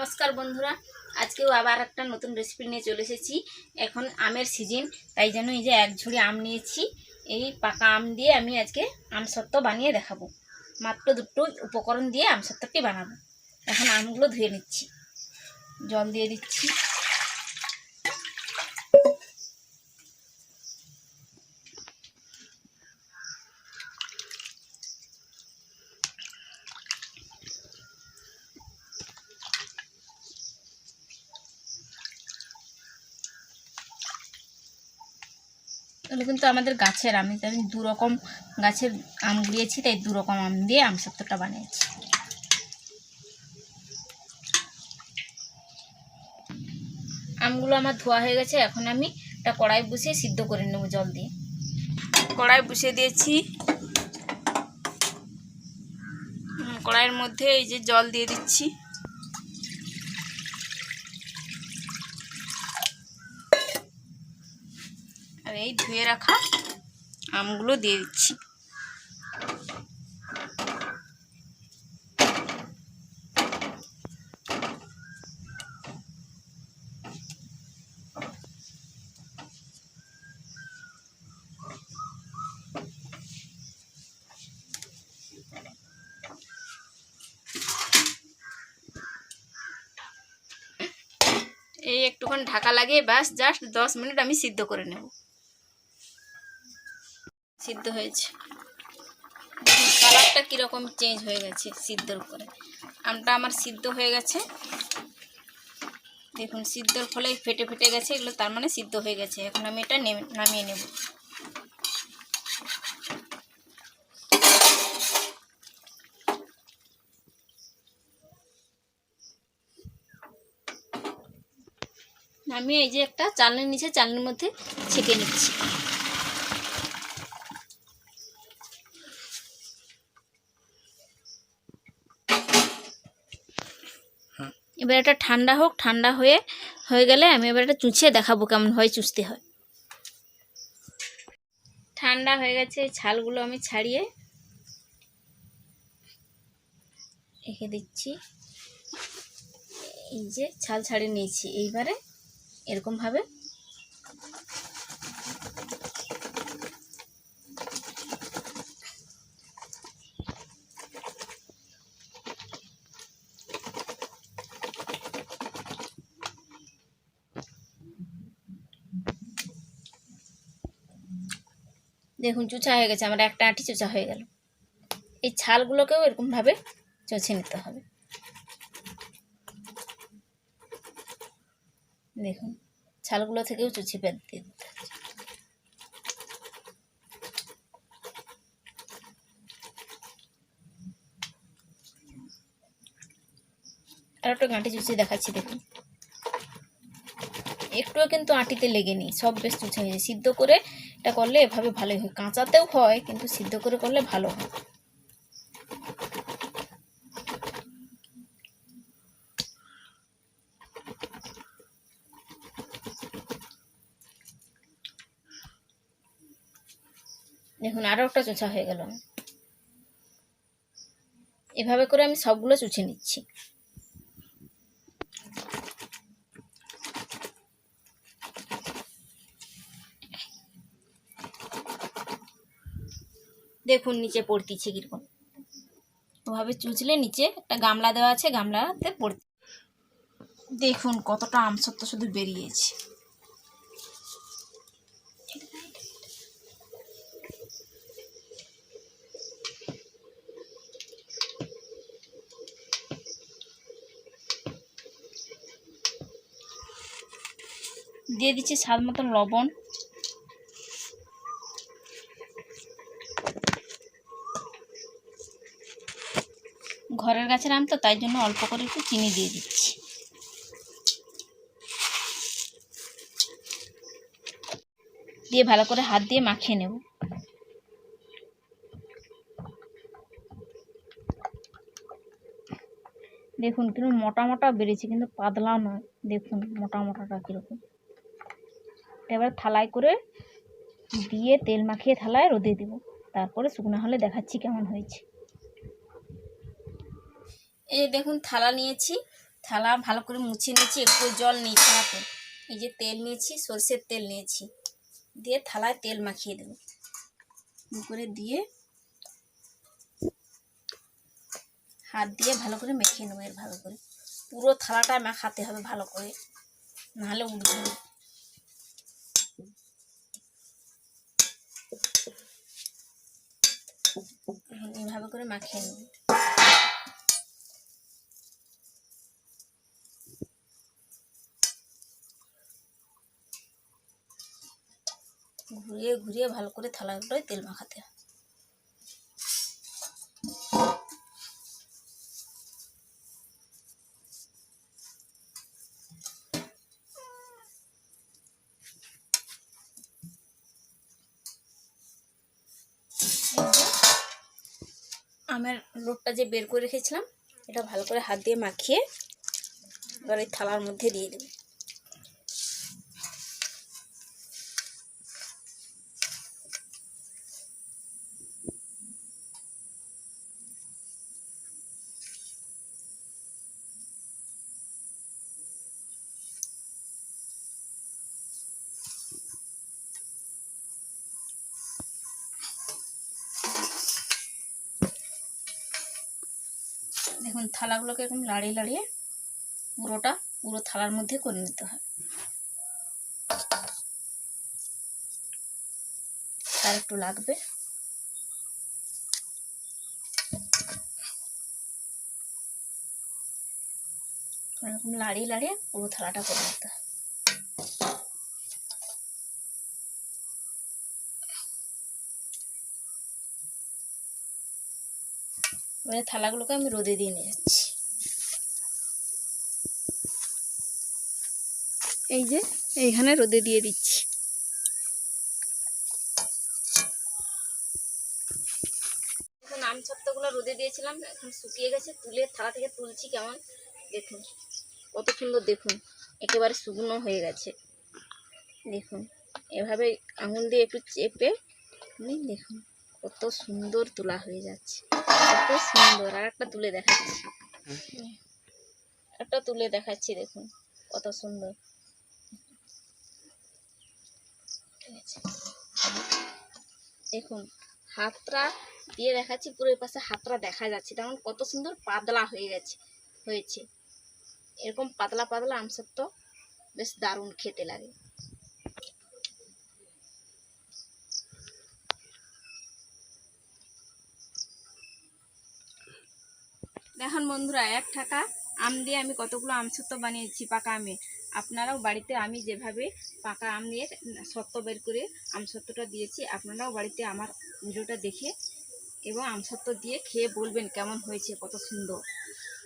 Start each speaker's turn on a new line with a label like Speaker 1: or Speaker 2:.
Speaker 1: নমস্কার বন্ধুরা, আজকেও আবার একটা নতুন রেসিপি নিয়ে চলে এসেছি। এখন আমের সিজন তাই জন্য এই যে এক ঝুড়ি আম নিয়েছি, এই পাকা আম দিয়ে আমি আজকে আম সত্ত্ব বানিয়ে দেখাবো। মাত্র দুটো উপকরণ দিয়ে আম সত্ত্বটি বানাবো। এখন আমগুলো ধুয়ে নিচ্ছি। জল দিয়ে দিচ্ছি। এগুলো কিন্তু আমাদের গাছের আম আমি দু রকম গাছের আম দিয়েছি তাই দু রকম আম দিয়ে আম সত্ত্বটা বানিয়েছি। আমগুলো আমার ধোয়া হয়ে গেছে, এখন আমি একটা কড়াই বসিয়ে সিদ্ধ করে নেব জল দিয়ে। কড়াই বসিয়ে দিয়েছি। কড়াইয়ের মধ্যে এই যে জল দিয়ে দিচ্ছি। আর এই ধুয়ে রাখা আমগুলো দিয়ে দিচ্ছি। এই একটুখানি ঢাকা লাগিয়ে বাস জাস্ট দশ মিনিট আমি সিদ্ধ করে নেব। সিদ্ধ হয়েছে। কালারটা কীরকম চেঞ্জ হয়ে গেছে সিদ্ধর পরে আমটা আমার সিদ্ধ হয়ে গেছে। দেখুন, সিদ্ধর ফলে ফেটে ফেটে গেছে, এগুলো তার মানে সিদ্ধ হয়ে গেছে। এখন আমি এটা নেমে- নামিয়ে নেব। নামিয়ে এই যে একটা চালনির নিচে, চালনির মধ্যে ছেঁকে নিচ্ছি। এবার এটা ঠান্ডা হোক, ঠান্ডা হয়ে হয়ে গেলে আমি এবার এটা চুঁচিয়ে দেখাবো কেমন হয় চুষতে হয়। ঠান্ডা হয়ে গেছে ছালগুলো আমি ছাড়িয়ে রেখে দিচ্ছি। এই যে ছাল ছাড়িয়ে নিয়েছি, এইবারে এরকমভাবে দেখুন চুচা হয়ে গেছে, আমার একটা আঁটি চুচা হয়ে গেল। এই ছালগুলোকেও এরকমভাবে চষে নিতে হবে। দেখুন, ছালগুলো থেকেও চুচি বেদ দিয়ে দিতে আর একটা গাঁটি চুচি দেখাচ্ছি, দেখুন। একটুও কিন্তু আটিতে লেগে নেই সব বেশ চুচে হয়ে যায় সিদ্ধ করে এটা করলে এভাবে ভালোই হয়। কাঁচাতেও হয়, কিন্তু সিদ্ধ করে করলে ভালো হয়। দেখুন আরও একটা চোচা হয়ে গেল। এভাবে করে আমি সবগুলো চুচে নিচ্ছি। দেখুন নিচে পড়তিছে কীরকম। ওভাবে চুচলে নিচে একটা গামলা দেওয়া আছে, গামলাতে পড়তে। দেখুন কতটা আমসত্ব শুধু বেরিয়েছে। দিয়ে দিচ্ছি স্বাদ মতন লবণ। ঘরের গাছের আম তো, তাই জন্য অল্প করে একটু চিনি দিয়ে দিচ্ছি। দিয়ে ভালো করে হাত দিয়ে মাখিয়ে নেব। দেখুন কীরকম মোটা মোটা বেরিয়েছে কিন্তু পাতলা নয়। দেখুন, মোটা মোটাটা কীরকম। এবার থালায় করে দিয়ে তেল মাখিয়ে থালায় রোদে দেব। তারপরে শুকনো হলে দেখাচ্ছি কেমন হয়েছে। এই যে দেখুন থালা নিয়েছি। থালা ভালো করে মুছে নিয়েছি, একটু জল নেই থালাতে এই যে তেল নিয়েছি, সর্ষের তেল নিয়েছি। দিয়ে থালায় তেল মাখিয়ে দেবো। করে দিয়ে হাত দিয়ে ভালো করে মেখে নেব এর ভালো করে। পুরো থালাটা মাখাতে হবে ভালো করে। নাহলে উঠবে এইভাবে করে মাখিয়ে নেব। ঘুরিয়ে ঘুরিয়ে ভালো করে থালাগুলোয় তেল মাখাতে হবে আমের লোটটা যে বের করে রেখেছিলাম, এটা ভালো করে হাত দিয়ে মাখিয়ে এবার এই থালার মধ্যে দিয়ে দেবো। দেখুন, থালাগুলোকে এরকম লাড়িয়ে লাড়িয়ে পুরোটা, পুরো থালার মধ্যে করে নিতে হয়। তার একটু লাগবে। এরকম লাড়িয়ে লাড়িয়ে পুরো থালাটা করে নিতে হয়। এবারে থালাগুলোকে আমি রোদে দিয়ে নিয়ে যাচ্ছি। এই যে এইখানে রোদে দিয়ে দিচ্ছি। দেখুন আম ছত্তগুলো রোদে দিয়েছিলাম এখন শুকিয়ে গেছে তুলে থালা থেকে তুলছি কেমন? দেখুন কত সুন্দর দেখুন একেবারে শুকনো হয়ে গেছে। দেখুন এভাবে আঙুল দিয়ে একটু চেপে দেখুন। কত সুন্দর তোলা হয়ে যাচ্ছে। কত সুন্দর আর একটা তুলে দেখাচ্ছি। একটা তুলে দেখাচ্ছি, দেখুন, কত সুন্দর। দেখুন, হাতটা দিয়ে দেখাচ্ছি, পুরো পাশে হাতটা দেখা যাচ্ছে। তেমন কত সুন্দর পাতলা হয়ে গেছে, হয়েছে। এরকম পাতলা পাতলা আমসত্ব বেশ দারুণ খেতে লাগে। দেখুন বন্ধুরা, এক টাকা আম দিয়ে আমি কতগুলো আম সত্য বানিয়েছি, পাকা আমে আপনারাও বাড়িতে আমি যেভাবে পাকা আম দিয়ে সত্য বের করে আম সত্যটা দিয়েছি, আপনারাও বাড়িতে আমার ভিডিওটা দেখে এবং আম সত্য দিয়ে খেয়ে বলবেন কেমন হয়েছে, কত সুন্দর।